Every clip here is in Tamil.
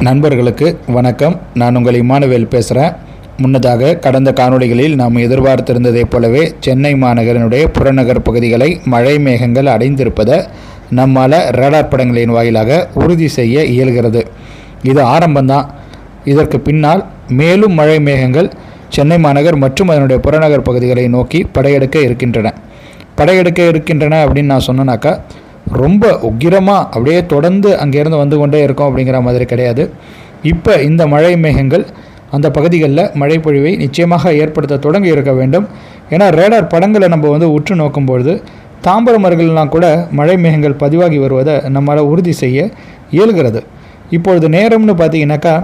நண்பர்களுக்கு வணக்கம். நான் உங்கள் இமானுவேல் பேசுகிறேன் முன்னதாக கடந்த காணொளிகளில் நாம் எதிர்பார்த்திருந்ததைப் போலவே சென்னை மாநகரினுடைய புறநகர் பகுதிகளை மழை மேகங்கள் அடைந்திருப்பதை நம்மால் ரேடார் படங்களின் வாயிலாக உறுதி செய்ய இயல்கிறது. இது ஆரம்பம்தான். இதற்கு பின்னால் மேலும் மழை மேகங்கள் சென்னை மாநகர் மற்றும் அதனுடைய புறநகர் பகுதிகளை நோக்கி படையெடுக்க இருக்கின்றன. படையெடுக்க இருக்கின்றன அப்படின்னு நான் சொன்னேனாக்கா ரொம்ப உக்கிரமாக அப்படியே தொடர்ந்து அங்கேருந்து வந்து கொண்டே இருக்கும் அப்படிங்கிற மாதிரி கிடையாது. இப்போ இந்த மழை மேகங்கள் அந்த பகுதிகளில் மழை பொழிவை நிச்சயமாக ஏற்படுத்த தொடங்கி இருக்க வேண்டும். ஏன்னா ரேடார் படங்களை நம்ம வந்து உற்று நோக்கும்பொழுது தாம்பரம் அருகிலாம் கூட மழை மேகங்கள் பதிவாகி வருவதை நம்மளால் உறுதி செய்ய இயல்கிறது. இப்பொழுது நேரம்னு பார்த்தீங்கன்னாக்கா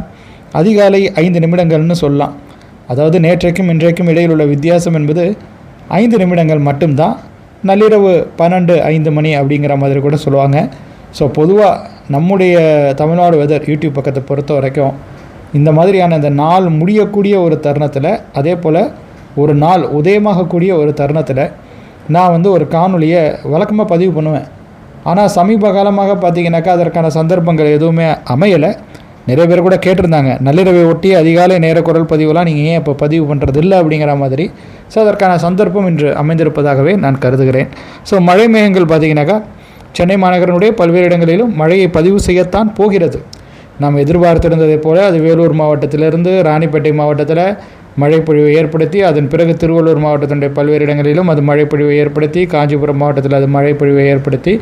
அதிகாலை ஐந்து நிமிடங்கள்னு சொல்லலாம். அதாவது நேற்றைக்கும் இன்றைக்கும் இடையில் உள்ள வித்தியாசம் என்பது ஐந்து நிமிடங்கள் மட்டும்தான். நள்ளிரவு பன்னெண்டு ஐந்து மணி அப்படிங்கிற மாதிரி கூட சொல்லுவாங்க. ஸோ பொதுவாக நம்முடைய தமிழ்நாடு வெதர் யூடியூப் பக்கத்தை பொறுத்த வரைக்கும் இந்த மாதிரியான இந்த நாள் முடியக்கூடிய ஒரு தருணத்தில் அதே போல் ஒரு நாள் உதயமாகக்கூடிய ஒரு தருணத்தில் நான் வந்து ஒரு காணொலியை வழக்கமாக பதிவு பண்ணுவேன். ஆனால் சமீப காலமாக பார்த்தீங்கன்னாக்கா அதற்கான சந்தர்ப்பங்கள் எதுவுமே அமையலை. நிறைய பேர் கூட கேட்டிருந்தாங்க. நள்ளிரவை ஒட்டி அதிகாலை நேர குரல் பதிவுலாம் நீங்கள் ஏன் இப்போ பதிவு பண்ணுறது இல்லை அப்படிங்கிற மாதிரி. ஸோ அதற்கான சந்தர்ப்பம் இன்று அமைந்திருப்பதாகவே நான் கருதுகிறேன். ஸோ மழை மேகங்கள் பார்த்தீங்கன்னாக்கா சென்னை மாநகரனுடைய பல்வேறு இடங்களிலும் மழையை பதிவு செய்யத்தான் போகிறது. நாம் எதிர்பார்த்திருந்ததைப் போல அது வேலூர் மாவட்டத்திலிருந்து ராணிப்பேட்டை மாவட்டத்தில் மழைப்பொழிவை ஏற்படுத்தி அதன் பிறகு திருவள்ளூர் மாவட்டத்தினுடைய பல்வேறு இடங்களிலும் அது மழைப்பொழிவை ஏற்படுத்தி காஞ்சிபுரம் மாவட்டத்தில் அது மழைப்பொழிவை ஏற்படுத்தி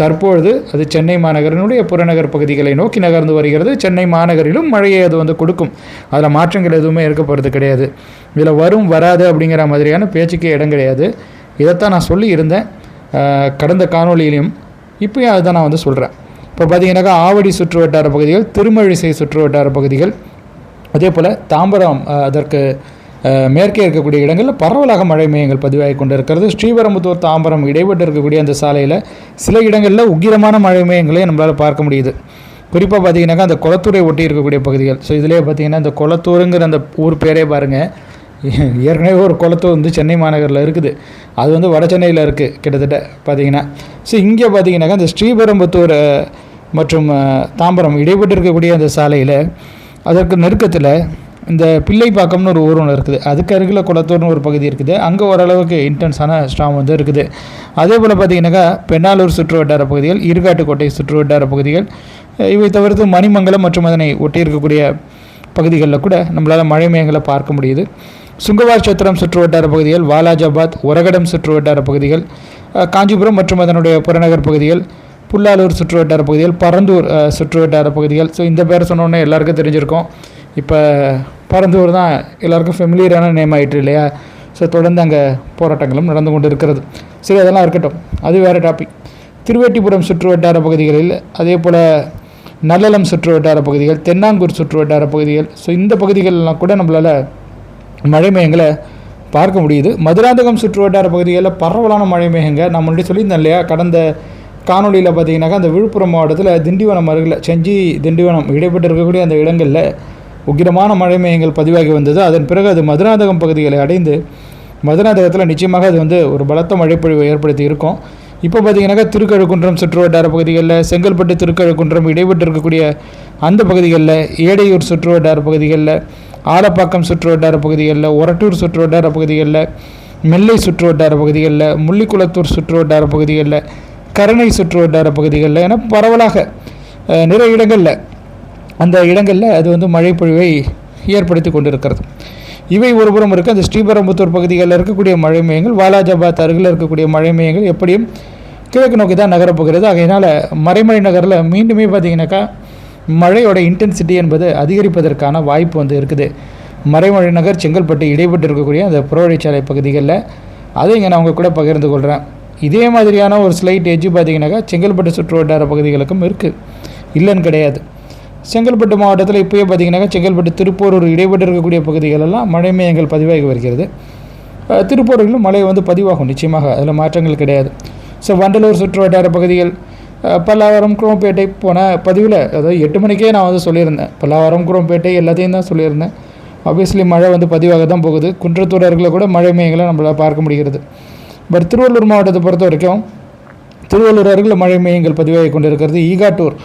தற்பொழுது அது சென்னை மாநகரினுடைய புறநகர் பகுதிகளை நோக்கி நகர்ந்து வருகிறது. சென்னை மாநகரிலும் மழையை அது வந்து கொடுக்கும். அதில் மாற்றங்கள் எதுவுமே இருக்க போகிறது கிடையாது. இதில் வரும் வராது அப்படிங்கிற மாதிரியான பேச்சுக்கே இடம் கிடையாது. இதைத்தான் நான் சொல்லி இருந்தேன் கடந்த காணொளியிலையும். இப்போயும் அதை தான் நான் வந்து சொல்கிறேன் இப்போ பார்த்தீங்கன்னாக்கா ஆவடி சுற்று வட்டார பகுதிகள் திருமழிசை சுற்று வட்டார பகுதிகள் அதே போல் தாம்பரம் அதற்கு மேற்கே இருக்கக்கூடிய இடங்களில் பரவலாக மழை மையங்கள் பதிவாகி கொண்டிருக்கிறது. ஸ்ரீவரம்புத்தூர் தாம்பரம் இடைப்பட்டு இருக்கக்கூடிய அந்த சாலையில் சில இடங்களில் உக்கிரமான மழை மையங்களை நம்மளால் பார்க்க முடியுது. குறிப்பாக பார்த்தீங்கன்னாக்கா அந்த குளத்தூரை ஒட்டி இருக்கக்கூடிய பகுதிகள். ஸோ இதிலே பார்த்தீங்கன்னா இந்த குளத்தூருங்கிற அந்த ஊர் பேரே பாருங்கள் ஏற்கனவே ஒரு குளத்தூர் வந்து சென்னை மாநகரில் இருக்குது. அது வந்து வட சென்னையில் இருக்குது கிட்டத்தட்ட பார்த்தீங்கன்னா. ஸோ இங்கே பார்த்தீங்கன்னாக்கா இந்த ஸ்ரீபெரும்புத்தூர் மற்றும் தாம்பரம் இடைப்பட்டு இருக்கக்கூடிய அந்த சாலையில் அதற்கு நெருக்கத்தில் இந்த பிள்ளைப்பாக்கம்னு ஒரு ஊர் ஒன்று இருக்குது. அதுக்கு அருகில் குளத்தூர்னு ஒரு பகுதி இருக்குது. அங்கே ஓரளவுக்கு இன்டென்ஸான ஸ்ட்ராங் வந்து இருக்குது. அதே போல் பார்த்தீங்கன்னாக்கா பெண்ணாலூர் சுற்று வட்டார பகுதிகள் இருகாட்டுக்கோட்டை சுற்று வட்டார பகுதிகள் இவை தவிர்த்து மணிமங்கலம் மற்றும் அதனை ஒட்டி இருக்கக்கூடிய பகுதிகளில் கூட நம்மளால் மழை மேகங்களை பார்க்க முடியுது. சுங்கவார் சத்திரம் சுற்று வட்டார பகுதிகள் வாலாஜாபாத் உரகடம் சுற்று வட்டார பகுதிகள் காஞ்சிபுரம் மற்றும் அதனுடைய புறநகர் பகுதிகள் புல்லாலூர் சுற்று வட்டார பகுதிகள் பரந்தூர் அஹ், சுற்று வட்டார பகுதிகள். ஸோ இந்த பேர் சொன்னோன்னே எல்லாருக்கும் தெரிஞ்சிருக்கும். இப்போ பரந்தூர் தான் எல்லாருக்கும் ஃபெமிலியரான நேம் ஆயிட்டு இல்லையா? ஸோ தொடர்ந்து அங்கே போராட்டங்களும் நடந்து கொண்டு இருக்கிறது சரி அதெல்லாம் இருக்கட்டும். அது வேறு டாபிக் திருவேட்டிபுரம் சுற்று வட்டார பகுதிகளில் அதே போல் நல்லலம் சுற்று வட்டார பகுதிகள் தென்னாங்கூர் சுற்று வட்டார பகுதிகள். ஸோ இந்த பகுதிகளெலாம் கூட நம்மளால் மழை மேகங்களை பார்க்க முடியுது. மதுராந்தகம் சுற்று வட்டார பகுதிகளில் பரவலான மழை மேகங்க நான் முன்னாடி சொல்லியிருந்தேன் இல்லையா? கடந்த காணொலியில் பார்த்தீங்கன்னாக்கா அந்த விழுப்புரம் மாவட்டத்தில் திண்டிவனம் அருகில் செஞ்சி திண்டிவனம் இடைப்பட்டு இருக்கக்கூடிய அந்த இடங்களில் உக்கிரமான மழை மேகங்கள் பதிவாகி வந்தது. அதன் பிறகு அது மதுராந்தகம் பகுதிகளை அடைந்து மதுராந்தகத்தில் நிச்சயமாக அது வந்து ஒரு பலத்த மழைப்பொழிவை ஏற்படுத்தி இருக்கும். இப்போ பார்த்தீங்கன்னாக்கா திருக்கழுக்குன்றம் சுற்று வட்டார பகுதிகளில் செங்கல்பட்டு திருக்கழுக்குன்றம் இடைப்பட்டு இருக்கக்கூடிய அந்த பகுதிகளில் ஏடையூர் சுற்று வட்டார பகுதிகளில் ஆலப்பாக்கம் சுற்று வட்டார பகுதிகளில் ஒரட்டூர் சுற்று வட்டார பகுதிகளில் மெல்லை சுற்று வட்டார பகுதிகளில் முள்ளிக்குளத்தூர் சுற்று வட்டார பகுதிகளில் கருணை சுற்று வட்டார பகுதிகளில் ஏன்னா பரவலாக நிறைய இடங்களில் அந்த இடங்களில் அது வந்து மழைப்பொழிவை ஏற்படுத்தி கொண்டிருக்கிறது. இவை ஒருபுறம் இருக்க. அந்த ஸ்ரீபெரும்புத்தூர் பகுதிகளில் இருக்கக்கூடிய மழை மையங்கள் வாலாஜாபாத் அருகில் இருக்கக்கூடிய மழை மையங்கள் எப்படியும் கிழக்கு நோக்கி தான் நகரப்போகிறது. ஆகையினால் மறைமலை நகரில் மீண்டுமே பார்த்தீங்கன்னாக்கா மழையோட இன்டென்சிட்டி என்பது அதிகரிப்பதற்கான வாய்ப்பு வந்து இருக்குது. மறைமலை நகர் செங்கல்பட்டு இடைப்பட்டு இருக்கக்கூடிய அந்த புறவழிச்சாலை பகுதிகளில் அதை இங்கே நான் உங்கள் கூட பகிர்ந்து கொள்கிறேன் இதே மாதிரியான ஒரு ஸ்லைட் எஜ்ஜு பார்த்தீங்கன்னாக்கா செங்கல்பட்டு சுற்று வட்டார பகுதிகளுக்கும் இருக்குது இல்லைன்னு கிடையாது. செங்கல்பட்டு மாவட்டத்தில் இப்போயே பார்த்தீங்கன்னாக்கா செங்கல்பட்டு திருப்பூரூர் இடைப்பட்டு இருக்கக்கூடிய பகுதிகளெல்லாம் மழை மேயங்கள் பதிவாகி வருகிறது. அஹ், திருப்பூரிலும் மழை வந்து பதிவாகும் நிச்சயமாக. அதில் மாற்றங்கள் கிடையாது. ஸோ வண்டலூர் சுற்று வட்டார பகுதிகள் பல்லாவரம் குரோம்பேட்டை போன பதிவில் அதாவது எட்டு மணிக்கே நான் வந்து சொல்லியிருந்தேன். பல்லாவரம் குரோம்பேட்டை எல்லாத்தையும் தான் சொல்லியிருந்தேன். ஆப்வியஸ்லி மழை வந்து பதிவாக தான் போகுது. குன்றத்தூர் அருகில் கூட மழை மேயங்களை நம்மளால் பார்க்க முடிகிறது. பட் திருவள்ளூர் மாவட்டத்தை பொறுத்த வரைக்கும் திருவள்ளூர் அருகில் மழை மையங்கள் பதிவாகி கொண்டிருக்கிறது. ஈகாட்டூர்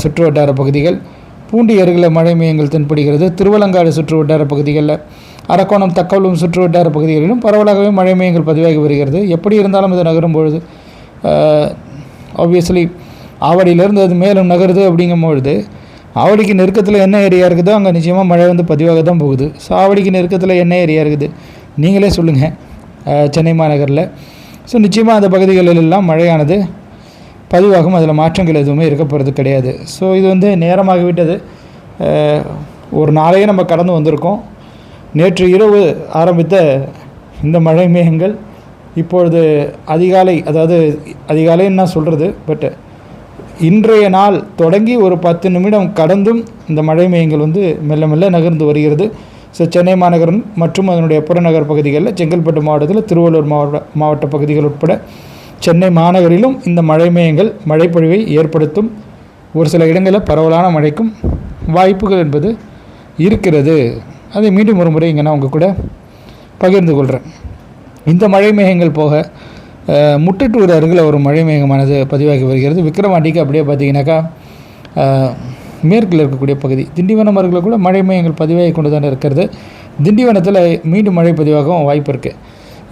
சுற்று வட்டார பகுதிகள் பூண்டி அருகில் மழை மையங்கள் தென்படுகிறது. திருவலங்காடு சுற்று வட்டார பகுதிகளில் அரக்கோணம் தக்கவலும் சுற்று வட்டார பகுதிகளிலும் பரவலாகவே மழை மையங்கள் பதிவாகி வருகிறது. எப்படி இருந்தாலும் இது நகரும் பொழுது ஆப்வியஸ்லி ஆவடியிலேருந்து அது மேலும் நகருது அப்படிங்கும் பொழுது ஆவடிக்கு நெருக்கத்தில் என்ன ஏரியா இருக்குதோ அங்கே நிச்சயமாக மழை வந்து பதிவாக தான் போகுது. ஸோ ஆவடிக்கு நெருக்கத்தில் என்ன ஏரியா இருக்குது? நீங்களே சொல்லுங்கள் சென்னை மாநகரில். ஸோ நிச்சயமாக அந்த பகுதிகளிலெல்லாம் மழையானது பதிவாகும். அதில் மாற்றங்கள் எதுவுமே இருக்க போகிறது கிடையாது. ஸோ இது வந்து நேரமாகிவிட்டது ஒரு நாளையே நம்ம கடந்து வந்திருக்கோம். நேற்று இரவு ஆரம்பித்த இந்த மழை மேகங்கள் இப்பொழுது அதிகாலை அதாவது அதிகாலைன்னு நான் சொல்கிறது பட் இன்றைய நாள் தொடங்கி ஒரு பத்து நிமிடம் கடந்தும் இந்த மழை மேகங்கள் வந்து மெல்ல மெல்ல நகர்ந்து வருகிறது. ஸோ சென்னை மாநகரம் மற்றும் அதனுடைய புறநகர் பகுதிகளில் செங்கல்பட்டு மாவட்டத்தில் திருவள்ளூர் மாவட்ட மாவட்ட பகுதிகள் உட்பட சென்னை மாநகரிலும் இந்த மழை மையங்கள் மழைப்பொழிவை ஏற்படுத்தும். ஒரு சில இடங்களில் பரவலான மழைக்கும் வாய்ப்புகள் என்பது இருக்கிறது. அதை மீண்டும் ஒரு முறை இங்கே நான் உங்கள் கூட பகிர்ந்து கொள்கிறேன் இந்த மழை மேகங்கள் போக அஹ், ஒரு அருகில் ஒரு மழை மேகமானது பதிவாகி வருகிறது. விக்ரவாண்டிக்கு அப்படியே பார்த்தீங்கன்னாக்கா மேற்கில் இருக்கக்கூடிய பகுதி. திண்டிவனம் அருகில் கூட மழை மையங்கள் பதிவாகி கொண்டு தான் இருக்கிறது. திண்டிவனத்தில் மீண்டும் மழை பதிவாகவும் வாய்ப்பு இருக்குது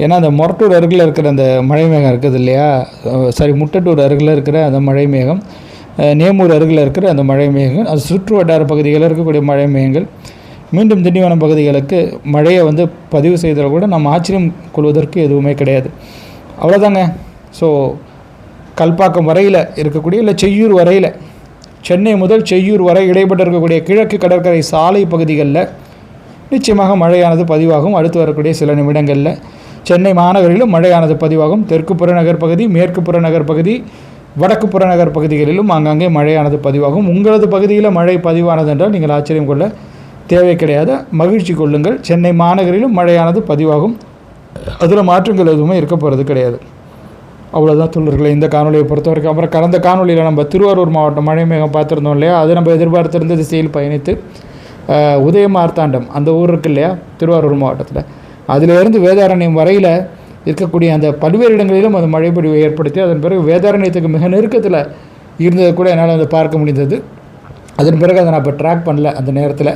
ஏன்னா அந்த மொரட்டூர் அருகில் இருக்கிற அந்த மழை மேகம் இருக்குது இல்லையா? சாரி முட்டட்டூர் அருகில் இருக்கிற அந்த மழை மேகம் நேமூர் அருகில் இருக்கிற அந்த மழை மேகங்கள் அது சுற்று வட்டார பகுதிகளில் இருக்கக்கூடிய மழை மேகங்கள். மீண்டும் திண்டிவனம் பகுதிகளுக்கு மழையை வந்து பதிவு செய்தால் கூட நம்ம ஆச்சரியம் கொள்வதற்கு எதுவுமே கிடையாது. அவ்வளோதாங்க ஸோ கல்பாக்கம் வரையில் இருக்கக்கூடிய இல்லை செய்யூர் வரையில் சென்னை முதல் செய்யூர் வரை இடைப்பட்டு இருக்கக்கூடிய கிழக்கு கடற்கரை சாலை பகுதிகளில் நிச்சயமாக மழையானது பதிவாகும். அடுத்து வரக்கூடிய சில நிமிடங்களில் சென்னை மாநகரிலும் மழையானது பதிவாகும். தெற்கு புறநகர் பகுதி மேற்கு புறநகர் பகுதி வடக்கு புறநகர் பகுதிகளிலும் ஆங்காங்கே மழையானது பதிவாகும். உங்களது பகுதியில் மழை பதிவானது என்றால் நீங்கள் ஆச்சரியம் கொள்ள தேவை கிடையாது. மகிழ்ச்சி கொள்ளுங்கள். சென்னை மாநகரிலும் மழையானது பதிவாகும். அதில் மாற்றங்கள் எதுவுமே இருக்க போகிறது கிடையாது. அவ்வளோதான் தொழில்களை இந்த காணொலியை பொறுத்த வரைக்கும் அப்புறம் கடந்த காணொலியில் நம்ம திருவாரூர் மாவட்டம் மழை மேகம் பார்த்துருந்தோம் இல்லையா? அது நம்ம எதிர்பார்த்திருந்த திசையில் பயணித்து உதயமார்த்தாண்டம் அந்த ஊர் இருக்கு இல்லையா? திருவாரூர் மாவட்டத்தில். அதிலிருந்து வேதாரண்யம் வரையில் இருக்கக்கூடிய அந்த பல்வேறு இடங்களிலும் அது மழைப்பொழிவை ஏற்படுத்தி அதன் பிறகு வேதாரண்யத்துக்கு மிக நெருக்கத்தில் இருந்ததை கூட என்னால் வந்து பார்க்க முடிந்தது. அதன் பிறகு அதை நான் இப்போ ட்ராக் பண்ணல அந்த நேரத்தில்.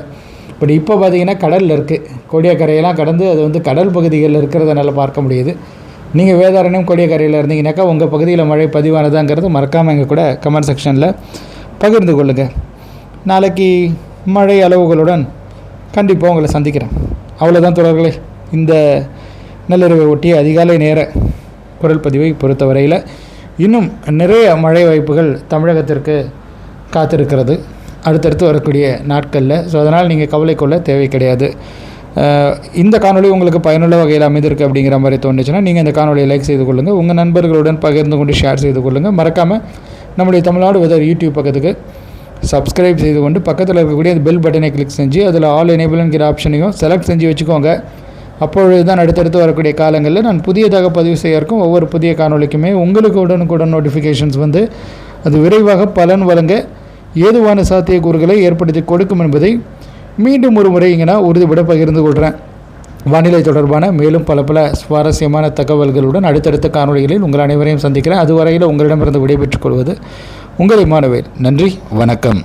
பட் இப்போ பார்த்திங்கன்னா கடலில் இருக்குது கோடியக்கரையெல்லாம் கடந்து அது வந்து கடல் பகுதிகளில் இருக்கிறத நல்லா பார்க்க முடியுது. நீங்கள் வேதாரண்யம் கொடியக்கரையில் இருந்தீங்கன்னாக்கா உங்கள் பகுதியில் மழை பதிவானதாங்கிறது மறக்காமல் எங்கள் கூட கமெண்ட் செக்ஷனில் பகிர்ந்து கொள்ளுங்கள் நாளைக்கு மழை அளவுகளுடன் கண்டிப்பாக உங்களை சந்திக்கிறேன். அவ்வளோதான் தொடர்களே இந்த நள்ளிரவை ஒட்டிய அதிகாலை நேர குரல் பதிவை பொறுத்தவரையில் இன்னும் நிறைய மழை வாய்ப்புகள் தமிழகத்திற்கு காத்திருக்கிறது. அடுத்தடுத்து வரக்கூடிய நாட்களில் ஸோ அதனால் நீங்கள் கவலை கொள்ள தேவை கிடையாது. இந்த காணொளி உங்களுக்கு பயனுள்ள வகையில் அமைந்திருக்கு அப்படிங்கிற மாதிரி தோணுச்சுன்னா நீங்கள் இந்த காணொலியை லைக் செய்து கொள்ளுங்கள் உங்கள் நண்பர்களுடன் பகிர்ந்து கொண்டு ஷேர் செய்து கொள்ளுங்கள் மறக்காமல் நம்முடைய தமிழ்நாடு வெதர் யூடியூப் பக்கத்துக்கு சப்ஸ்கிரைப் செய்து கொண்டு பக்கத்தில் இருக்கக்கூடிய அந்த பெல் பட்டனை கிளிக் செஞ்சு அதில் ஆல் எனேபிள்ங்கிற ஆப்ஷனையும் செலக்ட் செஞ்சு வச்சுக்கோங்க. அப்பொழுது தான் அடுத்தடுத்து வரக்கூடிய காலங்களில் நான் புதியதாக பதிவு செய்ய இருக்கும் ஒவ்வொரு புதிய காணொளிக்குமே உங்களுக்கு உடனுக்குடன் நோட்டிஃபிகேஷன்ஸ் வந்து அது விரைவாக பலன் வழங்க ஏதுவான சாத்தியக்கூறுகளை ஏற்படுத்தி கொடுக்கும் என்பதை மீண்டும் ஒரு முறை இங்கே நான் உறுதிபட பகிர்ந்து கொள்கிறேன் வானிலை தொடர்பான மேலும் பல பல சுவாரஸ்யமான தகவல்களுடன் அடுத்தடுத்த காணொளிகளில் உங்கள் அனைவரையும் சந்திக்கிறேன். அதுவரையில் உங்களிடமிருந்து விடைபெற்றுக் கொள்வது உங்கள் இமானுவேல் நன்றி வணக்கம்.